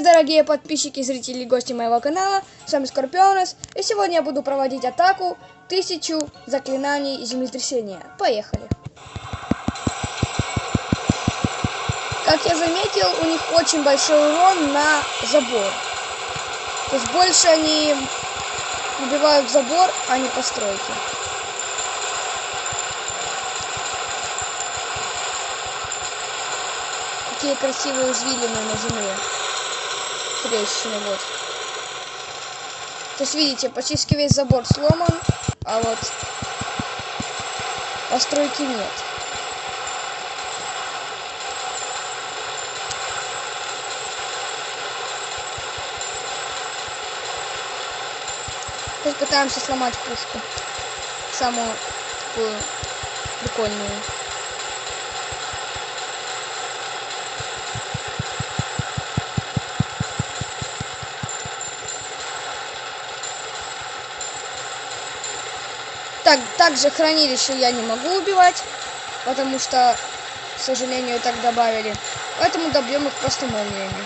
привет, дорогие подписчики, зрители и гости моего канала. С вами Скорпионес. И сегодня я буду проводить атаку тысячу заклинаний землетрясения. Поехали. Как я заметил, у них очень большой урон на забор. То есть больше они убивают забор, а не постройки. Какие красивые извилины на земле. Трещины, вот. То есть, видите, почти весь забор сломан, а вот постройки нет. Сейчас пытаемся сломать пушку. Самую такую прикольную. Так, также хранилище я не могу убивать, потому что, к сожалению, так добавили. Поэтому добьем их просто молниями.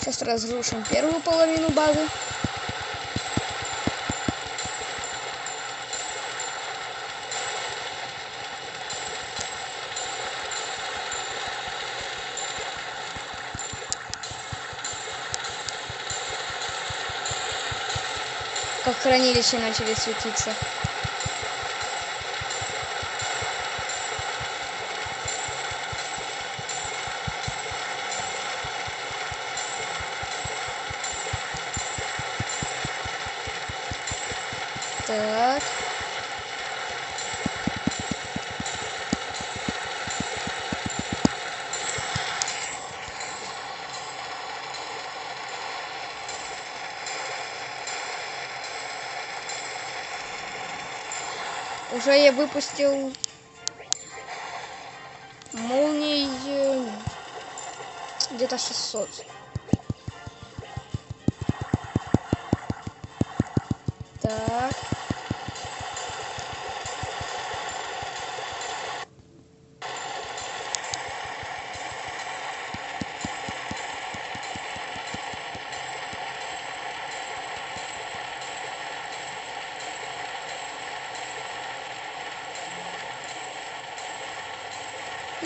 Сейчас разрушим первую половину базы. Как хранилища начали светиться. Так. Уже я выпустил молний э, где-то 600. Так.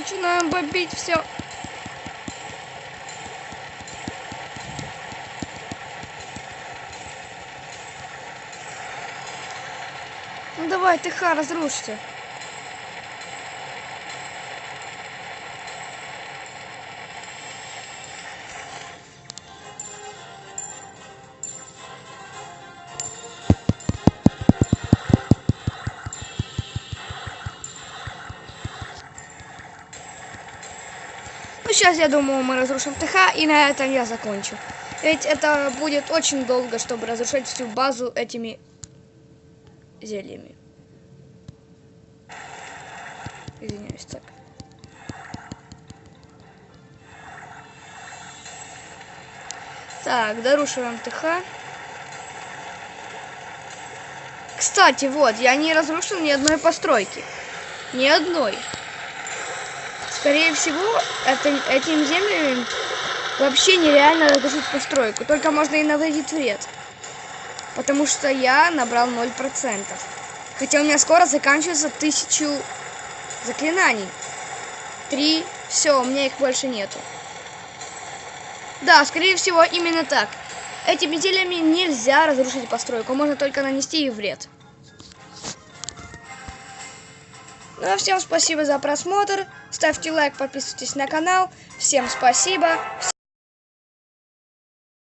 Начинаем бомбить все. Ну давай, ТХ. Ну, сейчас, я думаю, мы разрушим ТХ, и на этом я закончу. Ведь это будет очень долго, чтобы разрушать всю базу этими зельями. Извиняюсь, так. Так, дорушиваем ТХ. Кстати, вот, я не разрушил ни одной постройки. Ни одной. Скорее всего, это, этим землями вообще нереально разрушить постройку. Только можно и навредить вред. Потому что я набрал 0%. Хотя у меня скоро заканчивается тысячу заклинаний. Три. Все, у меня их больше нету. Да, скорее всего, именно так. Этими зельями нельзя разрушить постройку. Можно только нанести ей вред. Ну а всем спасибо за просмотр. Ставьте лайк, подписывайтесь на канал. Всем спасибо.